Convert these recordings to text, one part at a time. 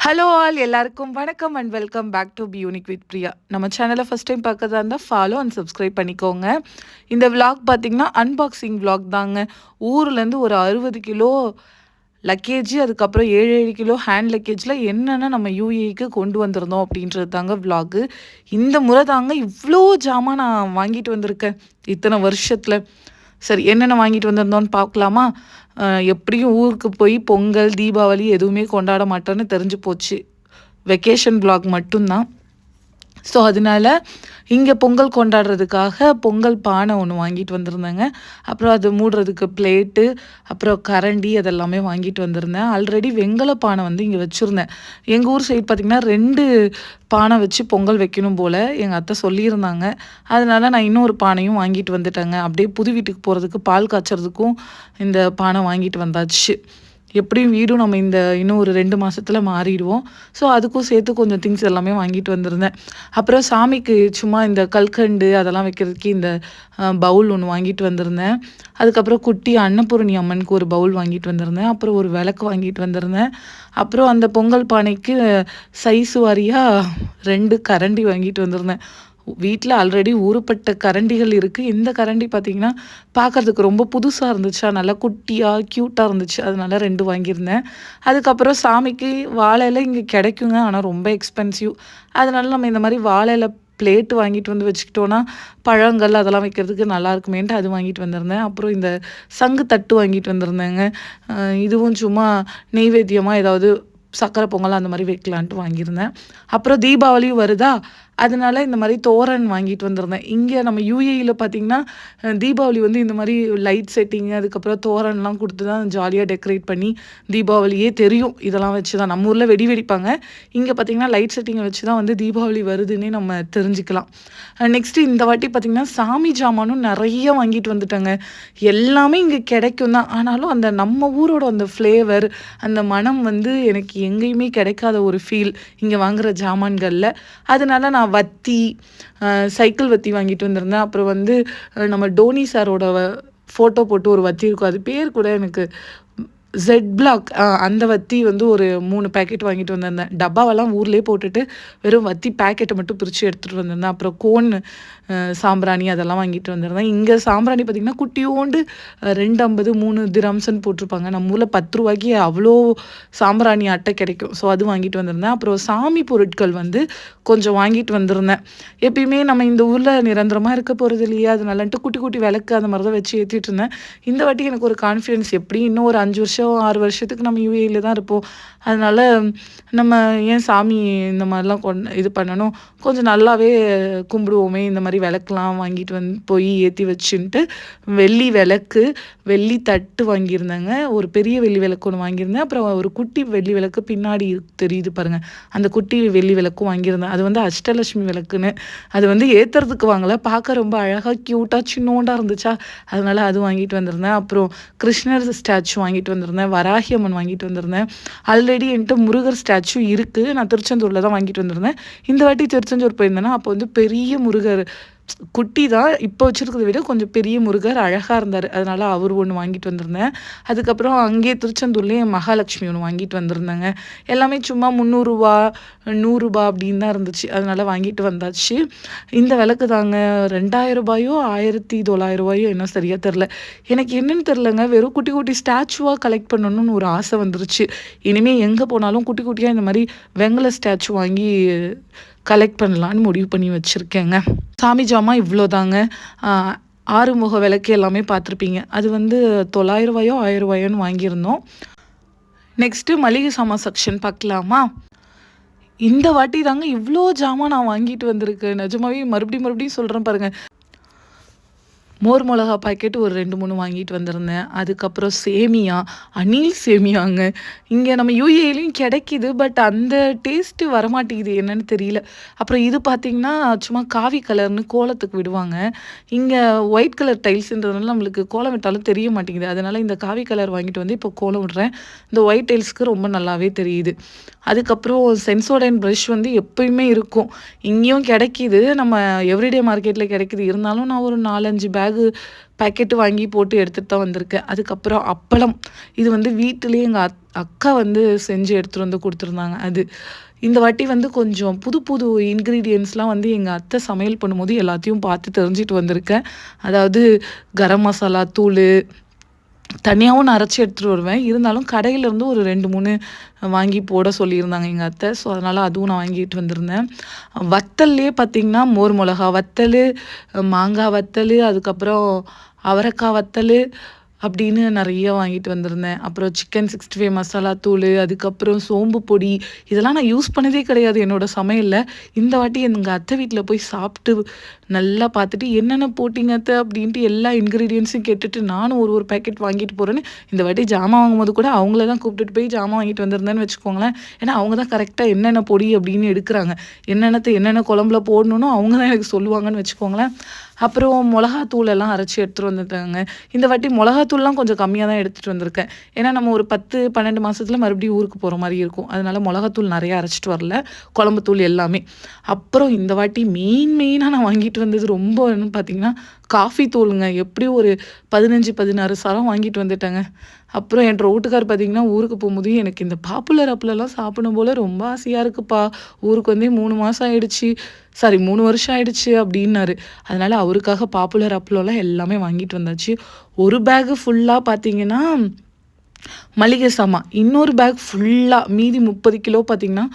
Hello all எல்லாருக்கும் வணக்கம் and welcome back to B unique with Priya நம்ம சேனலை ஃபஸ்ட் டைம் பார்க்கறதா இருந்தால் ஃபாலோ அண்ட் சப்ஸ்கிரைப் பண்ணிக்கோங்க. இந்த vlog பார்த்தீங்கன்னா அன்பாக்சிங் vlog தாங்க. ஊர்லேருந்து ஒரு அறுபது கிலோ லக்கேஜ் அதுக்கப்புறம் ஏழு ஏழு கிலோ ஹேண்ட் லக்கேஜில் என்னென்ன நம்ம யூஏக்கு கொண்டு வந்திருந்தோம் அப்படின்றது தாங்க vlog. இந்த முறை தாங்க இவ்வளோ ஜாமான் நான் வாங்கிட்டு வந்திருக்கேன். இத்தனை வருஷத்தில். சரி என்னென்ன வாங்கிட்டு வந்திருந்தோன்னு பார்க்கலாமா? எப்படியும் ஊருக்கு போய் பொங்கல் தீபாவளி எதுவுமே கொண்டாட மாட்டோன்னு தெரிஞ்சு போச்சு. வெக்கேஷன் பிளாக் மட்டும்தான். ஸோ அதனால இங்கே பொங்கல் கொண்டாடுறதுக்காக பொங்கல் பானை ஒன்று வாங்கிட்டு வந்திருந்தேங்க. அப்புறம் அது மூடுறதுக்கு பிளேட்டு அப்புறம் கரண்டி அதெல்லாமே வாங்கிட்டு வந்திருந்தேன். ஆல்ரெடி வெங்கல பானை வந்து இங்கே வச்சுருந்தேன். எங்கள் ஊர் சைடு பார்த்திங்கன்னா ரெண்டு பானை வச்சு பொங்கல் வைக்கணும் போல் எங்கள் அத்தை சொல்லியிருந்தாங்க. அதனால நான் இன்னொரு பானையும் வாங்கிட்டு வந்துட்டேங்க. அப்படியே புது வீட்டுக்கு போகிறதுக்கு பால் காய்ச்சறதுக்கும் இந்த பானை வாங்கிட்டு வந்தாச்சு. எப்படியும் வீடும் நம்ம இந்த இன்னும் ஒரு ரெண்டு மாதத்தில் மாறிடுவோம். ஸோ அதுக்கும் சேர்த்து கொஞ்சம் திங்ஸ் எல்லாமே வாங்கிட்டு வந்திருந்தேன். அப்புறம் சாமிக்கு சும்மா இந்த கல்கண்டு அதெல்லாம் வைக்கிறதுக்கு இந்த பவுல் ஒன்று வாங்கிட்டு வந்திருந்தேன். அதுக்கப்புறம் குட்டி அன்னபூரணி அம்மனுக்கு ஒரு பவுல் வாங்கிட்டு வந்திருந்தேன். அப்புறம் ஒரு விளக்கு வாங்கிட்டு வந்திருந்தேன். அப்புறம் அந்த பொங்கல் பானைக்கு சைஸ் வாரியாக ரெண்டு கரண்டி வாங்கிட்டு வந்திருந்தேன். வீட்டில் ஆல்ரெடி ஊறுப்பட்ட கரண்டிகள் இருக்குது இந்த கரண்டி பார்த்திங்கன்னா பார்க்கறதுக்கு ரொம்ப புதுசாக இருந்துச்சா? நல்லா குட்டியாக க்யூட்டாக இருந்துச்சு. அதனால ரெண்டு வாங்கியிருந்தேன். அதுக்கப்புறம் சாமிக்கு வாழையில இங்கே கிடைக்குங்க. ஆனால் ரொம்ப எக்ஸ்பென்சிவ் அதனால நம்ம இந்த மாதிரி வாழையில பிளேட்டு வாங்கிட்டு வந்து வச்சுக்கிட்டோன்னா பழங்கள் அதெல்லாம் வைக்கிறதுக்கு நல்லா இருக்குமேன்ட்டு அது வாங்கிட்டு வந்திருந்தேன். அப்புறம் இந்த சங்கு தட்டு வாங்கிட்டு வந்திருந்தேங்க. இதுவும் சும்மா நெய்வேத்தியமாக ஏதாவது சக்கரை பொங்கல் அந்த மாதிரி வைக்கலான்ட்டு வாங்கியிருந்தேன். அப்புறம் தீபாவளியும் வருதா? அதனால இந்த மாதிரி தோரன் வாங்கிட்டு வந்திருந்தேன். இங்கே நம்ம யூஏயில் பார்த்தீங்கன்னா தீபாவளி வந்து இந்த மாதிரி லைட் செட்டிங் அதுக்கப்புறம் தோரன்லாம் கொடுத்து தான் ஜாலியாக டெக்கரேட் பண்ணி தீபாவளியே தெரியும். இதெல்லாம் வச்சு தான் நம்ம ஊரில் வெடி வெடிப்பாங்க. இங்கே பார்த்தீங்கன்னா லைட் செட்டிங்கை வச்சு தான் வந்து தீபாவளி வருதுன்னே நம்ம தெரிஞ்சுக்கலாம். நெக்ஸ்ட்டு இந்த வாட்டி பார்த்தீங்கன்னா சாமி ஜாமானும் நிறைய வாங்கிட்டு வந்துட்டாங்க. எல்லாமே இங்கே கிடைக்கும் தான். ஆனாலும் அந்த நம்ம ஊரோட அந்த ஃப்ளேவர் அந்த மனம் வந்து எனக்கு எங்கேயுமே கிடைக்காத ஒரு ஃபீல் இங்கே வாங்குகிற ஜாமான்களில். அதனால நான் வத்தி சைக்கிள் வத்தி வாங்கிட்டு வந்திருந்தேன். அப்புறம் வந்து நம்ம டோனி சாரோட ஃபோட்டோ போட்டு ஒரு வத்தி இருக்கும். அது பேர் கூட எனக்கு ஜெட் பிளாக் அந்த வத்தி வந்து ஒரு மூணு பேக்கெட் வாங்கிட்டு வந்திருந்தேன். டப்பாவெல்லாம் ஊர்லேயே போட்டுட்டு வெறும் வத்தி பேக்கெட்டை மட்டும் பிரித்து எடுத்துகிட்டு வந்திருந்தேன். அப்புறம் கோன் சாம்பிராணி அதெல்லாம் வாங்கிட்டு வந்திருந்தேன். இங்கே சாம்பிராணி பார்த்திங்கன்னா குட்டியோண்டு ரெண்டு ஐம்பது மூணு திரம்ஸ்ன்னு போட்டிருப்பாங்க. நம்ம ஊரில் பத்து ரூபாய்க்கு அவ்வளோ சாம்பிராணி அட்டை கிடைக்கும். ஸோ அது வாங்கிட்டு வந்திருந்தேன். அப்புறம் சாமி பொருட்கள் வந்து கொஞ்சம் வாங்கிட்டு வந்திருந்தேன். எப்பயுமே நம்ம இந்த ஊரில் நிரந்தரமாக இருக்க போகிறது இல்லையா அதனாலன்ட்டு குட்டி குட்டி விளக்கு அந்த மாதிரி தான் வச்சு ஏற்றிட்டு இருந்தேன். இந்த வாட்டி எனக்கு ஒரு கான்ஃபிடன்ஸ் எப்படி இன்னும் ஒரு அஞ்சு வருஷம் ஆறு வருஷத்துக்கு நம்ம யூஏயில் தான் இருப்போம். அதனால் நம்ம ஏன் சாமி இந்த மாதிரிலாம் கொண் இது பண்ணணும்? கொஞ்சம் நல்லாவே கும்பிடுவோமே இந்த மாதிரி விளக்குலாம் வாங்கிட்டு வந்து போய் ஏற்றி வச்சுன்ட்டு வெள்ளி விளக்கு வெள்ளி தட்டு வாங்கியிருந்தேங்க. ஒரு பெரிய வெள்ளி விளக்கு ஒன்று வாங்கியிருந்தேன். அப்புறம் ஒரு குட்டி வெள்ளி விளக்கு பின்னாடி தெரியுது பாருங்கள் அந்த குட்டி வெள்ளி விளக்கும் வாங்கியிருந்தேன். அது வந்து அஷ்டலட்சுமி விளக்குன்னு. அது வந்து ஏற்றுறதுக்கு வாங்கலை. பார்க்க ரொம்ப அழகாக க்யூட்டாக சின்னோண்டாக இருந்துச்சா? அதனால் அது வாங்கிட்டு வந்திருந்தேன். அப்புறம் கிருஷ்ணர் ஸ்டாச்சு வாங்கிட்டு வந்திருந்தேன். வராகி அம்மன் வாங்கிட்டு வந்திருந்தேன். ஆல்ரெடி என்கிட்ட முருகர் ஸ்டாச்சு இருக்குது. நான் திருச்செந்தூரில் தான் வாங்கிட்டு வந்திருந்தேன். இந்த வாட்டி திருச்செந்தூர் போயிருந்தேன்னா அப்போ வந்து பெரிய முருகர் குட்டி தான் இப்போ வச்சுருக்கிறத விட கொஞ்சம் பெரிய முருகர் அழகாக இருந்தார். அதனால் அவர் ஒன்று வாங்கிட்டு வந்திருந்தேன். அதுக்கப்புறம் அங்கேயே திருச்செந்தூர்லேயே மகாலட்சுமி ஒன்று வாங்கிட்டு வந்திருந்தாங்க. எல்லாமே சும்மா முந்நூறுரூவா நூறுரூபா அப்படின்னு தான் இருந்துச்சு. அதனால் வாங்கிட்டு வந்தாச்சு. இந்த விளக்கு தாங்க ரெண்டாயிரம் ரூபாயோ ஆயிரத்தி தொள்ளாயிரம் ரூபாயோ என்ன சரியாக தெரில எனக்கு என்னன்னு தெரிலங்க வெறும் குட்டி குட்டி ஸ்டாச்சுவாக கலெக்ட் பண்ணணும்னு ஒரு ஆசை வந்துருச்சு. இனிமேல் எங்கே போனாலும் குட்டி குட்டியாக இந்த மாதிரி வெங்கல ஸ்டாச்சு வாங்கி கலெக்ட் பண்ணலான்னு முடிவு பண்ணி வச்சுருக்கேங்க. சாமி ஜாமான் இவ்வளோதாங்க. ஆறுமுக விளக்கு எல்லாமே பார்த்துருப்பீங்க. அது வந்து தொள்ளாயிரம் ரூபாயோ ஆயிரம் ரூபாயோன்னு வாங்கியிருந்தோம். நெக்ஸ்ட்டு மளிகை சாமான் செக்ஷன் பார்க்கலாமா? இந்த வாட்டி தாங்க இவ்வளோ ஜாமான் நான் வாங்கிட்டு வந்திருக்கேன். நிஜமாவே மறுபடியும் மறுபடியும் சொல்கிறேன் பாருங்கள் மோர் மிளகா பாக்கெட் ஒரு ரெண்டு மூணு வாங்கிட்டு வந்திருந்தேன். அதுக்கப்புறம் சேமியா அணில் சேமியாங்க. இங்கே நம்ம யூஏலையும் கிடைக்கிது பட் அந்த டேஸ்ட்டு வரமாட்டேங்குது என்னன்னு தெரியல. அப்புறம் இது பார்த்திங்கன்னா சும்மா காவி கலர்னு கோலத்துக்கு விடுவாங்க. இங்கே ஒயிட் கலர் டைல்ஸுன்றதுனால நம்மளுக்கு கோலம் விட்டாலும் தெரிய மாட்டேங்குது. அதனால் இந்த காவி கலர் வாங்கிட்டு வந்து இப்போ கோலம் விடுறேன். இந்த ஒயிட் டைல்ஸ்க்கு ரொம்ப நல்லாவே தெரியுது. அதுக்கப்புறம் சென்சோடைன் ப்ரஷ் வந்து எப்பயுமே இருக்கும். இங்கேயும் கிடைக்கிது. நம்ம எவ்ரிடே மார்க்கெட்டில் கிடைக்கிது. இருந்தாலும் நான் ஒரு நாலஞ்சு பேக் பேகு பேக்கெட்டு வாங்கி போட்டு எடுத்துகிட்டு தான் வந்திருக்கேன் அதுக்கப்புறம் அப்பளம். இது வந்து வீட்டிலேயே எங்கள் அத் அக்கா வந்து செஞ்சு எடுத்துகிட்டு வந்து கொடுத்துருந்தாங்க. அது இந்த வாட்டி வந்து கொஞ்சம் புது புது இன்க்ரீடியன்ஸ்லாம் வந்து எங்கள் அத்தை சமையல் பண்ணும்போது எல்லாத்தையும் பார்த்து தெரிஞ்சுட்டு வந்திருக்கேன். அதாவது கரம் மசாலா தூள் தனியாகவும் நான் அரைச்சி எடுத்துகிட்டு வருவேன். இருந்தாலும் கடையிலேருந்து ஒரு ரெண்டு மூணு வாங்கி போட சொல்லியிருந்தாங்க எங்கள் அத்தை. ஸோ அதனால் அதுவும் நான் வாங்கிட்டு வந்திருந்தேன். வத்தல்லே பார்த்திங்கன்னா மோர் மிளகா வத்தல் மாங்காய் வத்தல் அதுக்கப்புறம் அவரைக்காய் வத்தல் அப்படின்னு நிறைய வாங்கிட்டு வந்திருந்தேன். அப்புறம் சிக்கன் சிக்ஸ்டி ஃபைவ் மசாலா தூள் அதுக்கப்புறம் சோம்பு பொடி இதெல்லாம் நான் யூஸ் பண்ணதே கிடையாது. என்னோடய சமையலில் இந்த வாட்டி எங்கள் அத்தை வீட்டில் போய் சாப்பிட்டு நல்லா பார்த்துட்டு என்னென்ன போட்டிங்க அத்தை? அப்படின்ட்டு எல்லா இன்க்ரீடியன்ஸும் கேட்டுட்டு நானும் ஒரு ஒரு பேக்கெட் வாங்கிட்டு போகிறேன்னு இந்த வாட்டி ஜாமான் வாங்கும்போது கூட அவங்கள தான் கூப்பிட்டுட்டு போய் ஜாமான் வாங்கிட்டு வந்திருந்தேன்னு வச்சுக்கோங்களேன். ஏன்னா அவங்க தான் கரெக்டாக என்னென்ன பொடி அப்படின்னு எடுக்கிறாங்க. என்னென்னத்தை என்னென்ன குழம்புல போடணும்னு அவங்க தான் எனக்கு சொல்லுவாங்கன்னு வச்சுக்கோங்களேன். அப்புறம் மிளகாத்தூள் எல்லாம் அரைச்சி எடுத்துகிட்டு வந்துட்டாங்க. இந்த வாட்டி மிளகாத்தூள்லாம் கொஞ்சம் கம்மியாக தான் எடுத்துகிட்டு வந்திருக்கேன். ஏன்னா நம்ம ஒரு பத்து பன்னெண்டு மாதத்துல மறுபடியும் ஊருக்கு போகிற மாதிரி இருக்கும். அதனால மிளகாத்தூள் நிறையா அரைச்சிட்டு வரல. குழம்புத்தூள் எல்லாமே. அப்புறம் இந்த வாட்டி மெயின் மெயினாக நான் வாங்கிட்டு வந்தது ரொம்ப என்னன்னு பார்த்தீங்கன்னா காஃபி தூளுங்க. எப்படியும் ஒரு பதினஞ்சு பதினாறு சரம் வாங்கிட்டு வந்துட்டேங்க. அப்புறம் என் வீட்டுக்கார் பார்த்தீங்கன்னா ஊருக்கு போகும்போது எனக்கு இந்த பாப்புலர் அப்பளெல்லாம் சாப்பிடும் போல் ரொம்ப ஆசையாக இருக்குப்பா. ஊருக்கு வந்தே மூணு மாதம் ஆயிடுச்சு. சாரி மூணு வருஷம் ஆயிடுச்சு அப்படின்னாரு. அதனால் அவருக்காக பாப்புலர் அப்பளம்லாம் எல்லாமே வாங்கிட்டு வந்தாச்சு. ஒரு பேகு ஃபுல்லாக பார்த்தீங்கன்னா மளிகை சாமான் இன்னொரு பேக் ஃபுல்லாக மீதி முப்பது கிலோ பார்த்திங்கன்னா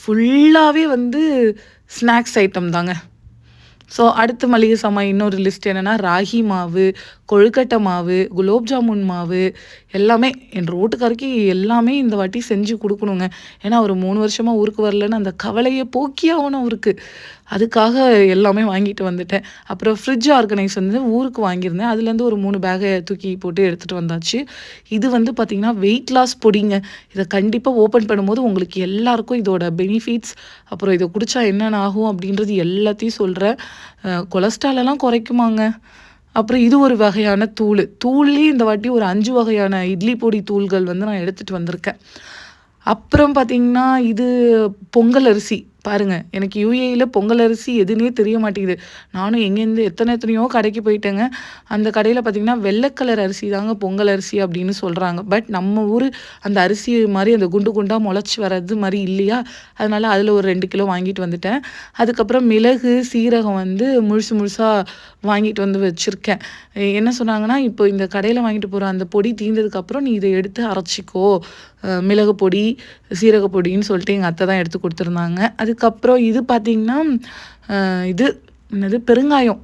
ஃபுல்லாகவே வந்து ஸ்நாக்ஸ் ஐட்டம் தாங்க. ஸோ அடுத்த மளிகை சாமான் இன்னொரு லிஸ்ட் என்னென்னா ராகி மாவு கொழுக்கட்டை மாவு குலோப் ஜாமுன் மாவு எல்லாமே என் ரோட்டுக்காருக்கு எல்லாமே இந்த வாட்டி செஞ்சு கொடுக்கணுங்க. ஏன்னா ஒரு மூணு வருஷமாக ஊருக்கு வரலன்னு அந்த கவலையை போக்கி ஆகணும் அவருக்கு. அதுக்காக எல்லாமே வாங்கிட்டு வந்துட்டேன். அப்புறம் ஃப்ரிட்ஜ் ஆர்கனைஸ் வந்து ஊருக்கு வாங்கியிருந்தேன். அதுலேருந்து ஒரு மூணு பேகை தூக்கி போட்டு எடுத்துகிட்டு வந்தாச்சு. இது வந்து பார்த்திங்கன்னா வெயிட் லாஸ் பொடிங்க. இதை கண்டிப்பாக ஓப்பன் பண்ணும்போது உங்களுக்கு எல்லாருக்கும் இதோட பெனிஃபிட்ஸ் அப்புறம் இதை குடித்தா என்னென்ன ஆகும் அப்படின்றது எல்லாத்தையும் சொல்கிறேன் கொலஸ்ட்ராலெல்லாம் குறைக்குமாங்க. அப்புறம் இது ஒரு வகையான தூள். தூள்லேயும் இந்த வாட்டி ஒரு அஞ்சு வகையான இட்லி பொடி தூள்கள் வந்து நான் எடுத்துகிட்டு வந்திருக்கேன். அப்புறம் பார்த்திங்கன்னா இது பொங்கல் அரிசி. பாருங்கள் எனக்கு யூஏயில் பொங்கல் அரிசி எதுனே தெரிய மாட்டேங்குது. நானும் எங்கேருந்து எத்தனை எத்தனையோ கடைக்கு போயிட்டேங்க. அந்த கடையில் பார்த்திங்கன்னா வெள்ளை கலர் அரிசி தாங்க பொங்கல் அரிசி அப்படின்னு சொல்கிறாங்க பட் நம்ம ஊர் அந்த அரிசி மாதிரி அந்த குண்டு குண்டாக முளைச்சி வர்றது மாதிரி இல்லையா? அதனால் அதில் ஒரு ரெண்டு கிலோ வாங்கிட்டு வந்துட்டேன். அதுக்கப்புறம் மிளகு சீரகம் வந்து முழுசு முழுசாக வாங்கிட்டு வந்து வச்சுருக்கேன். என்ன சொன்னாங்கன்னா இப்போ இந்த கடையில் வாங்கிட்டு போகிற அந்த பொடி தீர்ந்ததுக்கப்புறம் நீ இதை எடுத்து அரைச்சிக்கோ. மிளகு பொடி சீரக பொடின்னு சொல்லிட்டு எங்கள் அத்தை தான் எடுத்து கொடுத்துருந்தாங்க. அதுக்கப்புறம் இது பார்த்திங்கன்னா இது என்னது? பெருங்காயம்.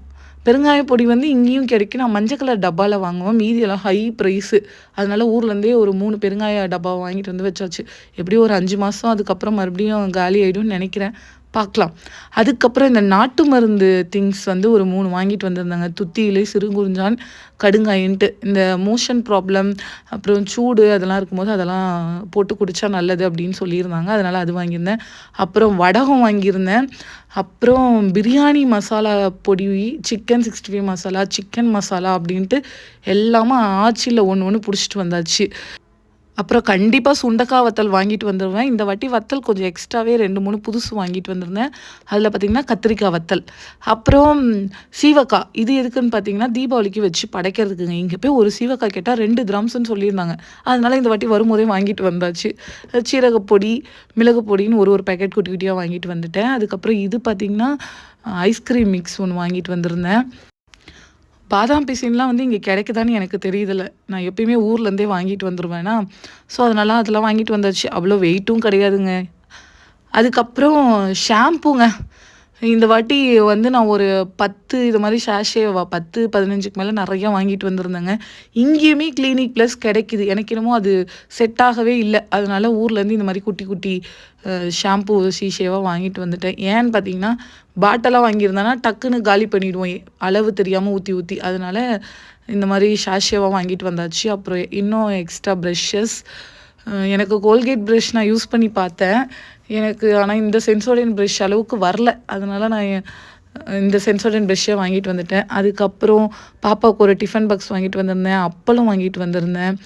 பெருங்காய பொடி வந்து இங்கேயும் கிடைக்கும். நான் மஞ்சள் கலர் டப்பாவில் வாங்குவேன். மீதியெல்லாம் ஹை ப்ரைஸு அதனால் ஊர்லேருந்தே ஒரு மூணு பெருங்காய டப்பா வாங்கிட்டு வந்து வச்சாச்சு. எப்படியும் ஒரு அஞ்சு மாதம் அதுக்கப்புறம் மறுபடியும் காலி ஆகிடும்னு நினைக்கிறேன். பார்க்கலாம். அதுக்கப்புறம் இந்த நாட்டு மருந்து திங்ஸ் வந்து ஒரு மூணு வாங்கிட்டு வந்திருந்தாங்க. துத்தியிலே சிறுகுறிஞ்சான் கடுங்காயின்ட்டு. இந்த மோஷன் ப்ராப்ளம் அப்புறம் சூடு அதெல்லாம் இருக்கும்போது அதெல்லாம் போட்டு குடித்தா நல்லது அப்படின்னு சொல்லியிருந்தாங்க. அதனால் அது வாங்கியிருந்தேன். அப்புறம் வடகம் வாங்கியிருந்தேன். அப்புறம் பிரியாணி மசாலா பொடி chicken sixty five masala chicken masala அப்படின்ட்டு எல்லாமே ஆச்சியில் ஒன்று ஒன்று பிடிச்சிட்டு வந்தாச்சு. அப்புறம் கண்டிப்பாக சுண்டக்காய் வத்தல் வாங்கிட்டு வந்துடுவேன் இந்த வாட்டி வத்தல் கொஞ்சம் எக்ஸ்ட்ராவே ரெண்டு மூணு புதுசு வாங்கிட்டு வந்திருந்தேன். அதில் பார்த்திங்கன்னா கத்திரிக்காய் வத்தல். அப்புறம் சீவக்காய் இது எதுக்குன்னு பார்த்தீங்கன்னா தீபாவளிக்கு வச்சு படைக்கிறதுக்குங்க. இங்கே போய் ஒரு சீவக்காய் கேட்டால் ரெண்டு கிராம்ஸ்னு சொல்லியிருந்தாங்க. அதனால் இந்த வாட்டி வரும்போதே வாங்கிட்டு வந்தாச்சு. சீரகப்பொடி மிளகு பொடின்னு ஒரு ஒரு பேக்கெட் குட்டி குட்டியாக வாங்கிட்டு வந்துட்டேன். அதுக்கப்புறம் இது பார்த்திங்கன்னா ஐஸ்கிரீம் மிக்ஸ் ஒன்று வாங்கிட்டு வந்திருந்தேன். பாதாம் பிசின்லாம் வந்து இங்கே கிடைக்குதான்னு எனக்கு தெரியுதில்ல நான் எப்பயுமே ஊர்லேருந்தே வாங்கிட்டு வந்துடுவேன்னா ஸோ அதனால அதெல்லாம் வாங்கிட்டு வந்தாச்சு. அவ்வளோ வெயிட்டும் கிடையாதுங்க. அதுக்கப்புறம் ஷாம்புங்க இந்த வாட்டி வந்து நான் ஒரு பத்து இது மாதிரி ஷேஷே பத்து பதினஞ்சுக்கு மேலே நிறையா வாங்கிட்டு வந்திருந்தேங்க. இங்கேயுமே கிளினிக் ப்ளஸ் கிடைக்கிது. எனக்கு என்னமோ அது செட் ஆகவே இல்லை. அதனால ஊர்லேருந்து இந்த மாதிரி குட்டி குட்டி ஷாம்பு சீஷேவாக வாங்கிட்டு வந்துட்டேன். ஏன்னு பார்த்தீங்கன்னா பாட்டிலாக வாங்கியிருந்தேன்னா டக்குன்னு காலி பண்ணிவிடுவோம் அளவு தெரியாமல் ஊற்றி ஊற்றி அதனால் இந்த மாதிரி ஷாஷேவாக வாங்கிட்டு வந்தாச்சு. அப்புறம் இன்னும் எக்ஸ்ட்ரா ப்ரெஷ்ஷஸ் எனக்கு கோல்கேட் ப்ரஷ் நான் யூஸ் பண்ணி பார்த்தேன். எனக்கு ஆனால் இந்த சென்சோடியன் ப்ரஷ் அளவுக்கு வரல. அதனால் நான் இந்த சென்சோடியன் ப்ரஷ்ஷை வாங்கிட்டு வந்துட்டேன். அதுக்கப்புறம் பாப்பாவுக்கு ஒரு டிஃபன் பாக்ஸ் வாங்கிட்டு வந்திருந்தேன். அப்பளம் வாங்கிட்டு வந்திருந்தேன்.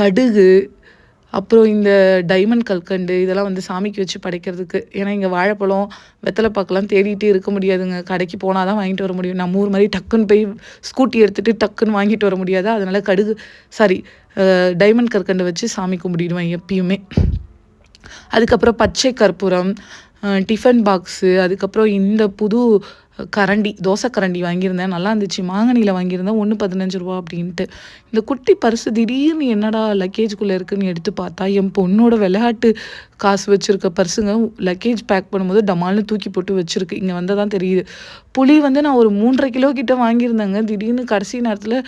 கடுகு அப்புறம் இந்த டைமண்ட் கல்கண்டு இதெல்லாம் வந்து சாமிக்கு வச்சு படைக்கிறதுக்கு. ஏன்னா இங்கே வாழைப்பழம் வெத்தலை பாக்கெல்லாம் தேடிட்டு இருக்க முடியாதுங்க. கடைக்கு போனால் தான் வாங்கிட்டு வர முடியும். நம்ம ஊர் மாதிரி டக்குன்னு போய் ஸ்கூட்டி எடுத்துகிட்டு டக்குன்னு வாங்கிட்டு வர முடியாது? அதனால் கடுகு சாரி டைமண்ட் கற்கண்டு வச்சு சாமி கும்பிடிடுவேன் எப்பயுமே. அதுக்கப்புறம் பச்சை கற்பூரம் டிஃபன் பாக்ஸு அதுக்கப்புறம் இந்த புது கரண்டி தோசை கரண்டி வாங்கியிருந்தேன். நல்லா இருந்துச்சு. மாங்கனியில் வாங்கியிருந்தேன். ஒன்று பதினஞ்சு ரூபா அப்படின்ட்டு. இந்த குட்டி பரிசு திடீர்னு என்னடா லக்கேஜ்குள்ளே இருக்குன்னு எடுத்து பார்த்தா என் பொண்ணோட விளையாட்டு காசு வச்சுருக்க பர்ஸுங்க லக்கேஜ் பேக் பண்ணும்போது டமால்னு தூக்கி போட்டு வச்சுருக்கு. இங்கே வந்தால் தான் தெரியுது. புளி வந்து நான் ஒரு மூன்றரை கிலோ கிட்ட வாங்கியிருந்தேங்க. திடீர்னு கடைசி நேரத்தில்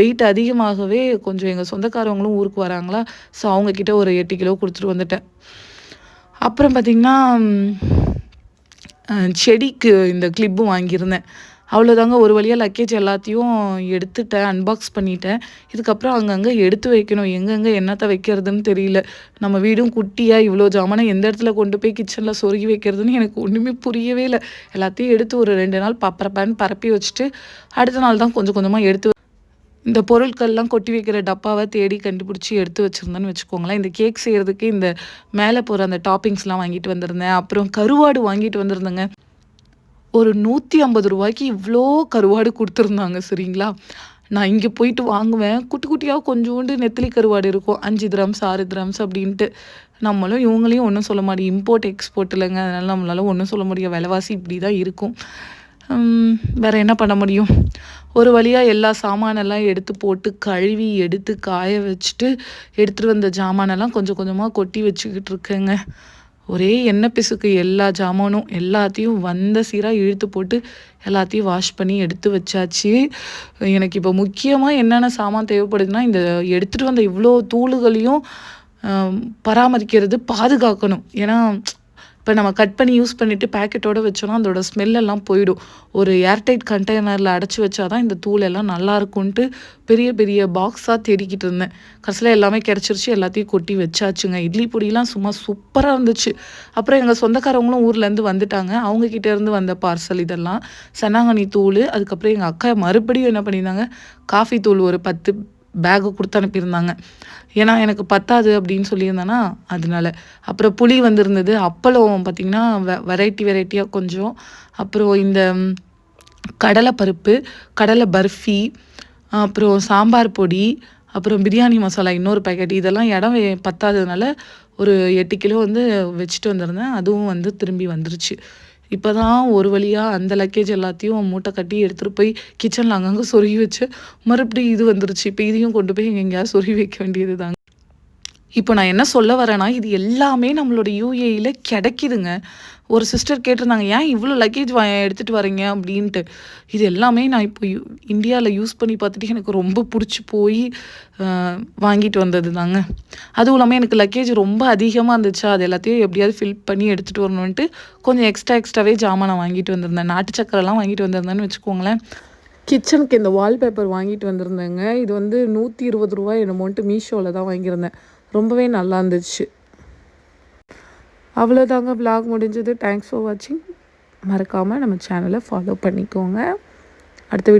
வெயிட் அதிகமாகவே கொஞ்சம் எங்கள் சொந்தக்காரவங்களும் ஊருக்கு வராங்களா ஸோ அவங்கக்கிட்ட ஒரு எட்டு கிலோ கொடுத்துட்டு வந்துட்டேன். அப்புறம் பார்த்திங்கன்னா செடிக்கு இந்த கிளிப்பும் வாங்கியிருந்தேன். அவ்வளோதாங்க ஒரு வழியாக லக்கேஜ் எல்லாத்தையும் எடுத்துட்டேன் அன்பாக்ஸ் பண்ணிட்டேன். இதுக்கப்புறம் அங்கங்கே எடுத்து வைக்கணும். எங்கெங்கே என்னத்தை வைக்கிறதுன்னு தெரியல. நம்ம வீடும் குட்டியாக இவ்வளோ ஜாமானை எந்த இடத்துல கொண்டு போய் கிச்சனில் சொருகி வைக்கிறதுன்னு எனக்கு ஒன்றுமே புரியவே இல்லை. எல்லாத்தையும் எடுத்து ஒரு ரெண்டு நாள் பப்பரப்பான்னு பரப்பி வச்சுட்டு அடுத்த நாள் தான் கொஞ்சம் கொஞ்சமாக எடுத்து இந்த பொருட்கள்லாம் கொட்டி வைக்கிற டப்பாவை தேடி கண்டுபிடிச்சி எடுத்து வச்சுருந்தேன்னு வச்சுக்கோங்களேன். இந்த கேக் செய்கிறதுக்கு இந்த மேலே போகிற அந்த டாப்பிங்ஸ்லாம் வாங்கிட்டு வந்திருந்தேன். அப்புறம் கருவாடு வாங்கிட்டு வந்திருந்தேங்க. ஒரு நூற்றி ஐம்பது ரூபாய்க்கு இவ்வளோ கருவாடு கொடுத்துருந்தாங்க சரிங்களா? நான் இங்கே போயிட்டு வாங்குவேன். குட்டி குட்டியாக கொஞ்சோண்டு நெத்திலி கருவாடு இருக்கும். அஞ்சு கிராம்ஸ் ஆறு கிராம்ஸ் அப்படின்ட்டு. நம்மளும் இவங்களையும் ஒன்றும் சொல்ல முடியும் இம்போர்ட் எக்ஸ்போர்ட் இல்லைங்க. அதனால் நம்மளால ஒன்றும் சொல்ல முடியும் விலைவாசி இப்படி தான் இருக்கும். வேறு என்ன பண்ண முடியும்? ஒரு வழியாக எல்லா சாமானெல்லாம் எடுத்து போட்டு கழுவி எடுத்து காய வச்சுட்டு எடுத்துகிட்டு வந்த ஜாமானெல்லாம் கொஞ்சம் கொஞ்சமாக கொட்டி வச்சுக்கிட்டு இருக்கேங்க. ஒரே எண்ணெய் பிசுக்கு எல்லா ஜாமானும் எல்லாத்தையும் வந்த சீராக இழுத்து போட்டு எல்லாத்தையும் வாஷ் பண்ணி எடுத்து வச்சாச்சு. எனக்கு இப்போ முக்கியமாக என்னென்ன சாமான் தேவைப்படுதுன்னா இந்த எடுத்துகிட்டு வந்த இவ்வளோ தூளுகளையும் பராமரிக்கிறது பாதுகாக்கணும். ஏன்னா இப்போ நம்ம கட் பண்ணி யூஸ் பண்ணிவிட்டு பேக்கெட்டோடு வச்சோன்னா அதோட ஸ்மெல்லெல்லாம் போயிடும். ஒரு ஏர்டைட் கண்டெய்னரில் அடைச்சி வச்சா தான் இந்த தூள் எல்லாம் நல்லாயிருக்கும்ன்ட்டு பெரிய பெரிய பாக்ஸாக தேடிக்கிட்டு இருந்தேன். கடைசியில் எல்லாமே கிடச்சிருச்சு எல்லாத்தையும் கொட்டி வச்சாச்சுங்க. இட்லி பொடியெலாம் சும்மா சூப்பராக இருந்துச்சு. அப்புறம் எங்கள் சொந்தக்காரவங்களும் ஊர்லேருந்து வந்துட்டாங்க. அவங்கக்கிட்டேருந்து வந்த பார்சல் இதெல்லாம் சனாங்கனி தூள் அதுக்கப்புறம் எங்கள் அக்கா மறுபடியும் என்ன பண்ணியிருந்தாங்க காஃபி தூள் ஒரு பத்து பேகு கொடுத்து அனுப்பியிருந்தாங்க. ஏன்னா எனக்கு பத்தாது அப்படின்னு சொல்லியிருந்தேன்னா அதனால. அப்புறம் புளி வந்திருந்தது. அப்பளம் பார்த்திங்கன்னா வெ வெரைட்டி வெரைட்டியாக கொஞ்சம். அப்புறம் இந்த கடலை பருப்பு கடலை பர்ஃபி அப்புறம் சாம்பார் பொடி அப்புறம் பிரியாணி மசாலா இன்னொரு பேக்கெட் இதெல்லாம் இடம் பத்தாததுனால ஒரு எட்டு கிலோ வந்து வச்சுட்டு வந்திருந்தேன். அதுவும் வந்து திரும்பி வந்துருச்சு. இப்போ தான் ஒரு வழியாக அந்த லக்கேஜ் எல்லாத்தையும் மூட்டை கட்டி எடுத்துகிட்டு போய் கிச்சனில் அங்கங்கே சொருகி வச்சு மறுபடியும் இது வந்துருச்சு. இப்போ இதையும் கொண்டு போய் எங்கெங்கேயாவது சொருகி வைக்க வேண்டியது தாங்க இப்போ நான் என்ன சொல்ல வரேன்னா இது எல்லாமே நம்மளோட யூஏயில் கிடைக்கிதுங்க. ஒரு சிஸ்டர் கேட்டிருந்தாங்க ஏன் இவ்வளோ லக்கேஜ் வா எடுத்துகிட்டு வரீங்க அப்படின்ட்டு. இது எல்லாமே நான் இப்போ யூ இந்தியாவில் யூஸ் பண்ணி பார்த்துட்டு எனக்கு ரொம்ப பிடிச்சி போய் வாங்கிட்டு வந்தது தாங்க அதுவும் இல்லாமல் எனக்கு லக்கேஜ் ரொம்ப அதிகமாக இருந்துச்சு. அது எல்லாத்தையும் எப்படியாவது ஃபில் பண்ணி எடுத்துகிட்டு வரணுன்ட்டு கொஞ்சம் எக்ஸ்ட்ரா எக்ஸ்ட்ராவே ஜாமான் நான் வாங்கிட்டு வந்திருந்தேன். நாட்டு சக்கரெல்லாம் வாங்கிட்டு வந்திருந்தேன்னு வச்சுக்கோங்களேன். கிச்சனுக்கு இந்த வால்பேப்பர் வாங்கிட்டு வந்திருந்தேங்க. இது வந்து நூற்றி இருபது ரூபாய் என்னமோன்ட்டு மீஷோவில் தான் வாங்கியிருந்தேன். ரொம்பவே நல்லா இருந்துச்சு. அவ்வளோதாங்க விலாக் முடிஞ்சது. தேங்க்ஸ் ஃபார் வாட்சிங் மறக்காமல் நம்ம சேனலை ஃபாலோ பண்ணிக்கோங்க. அடுத்த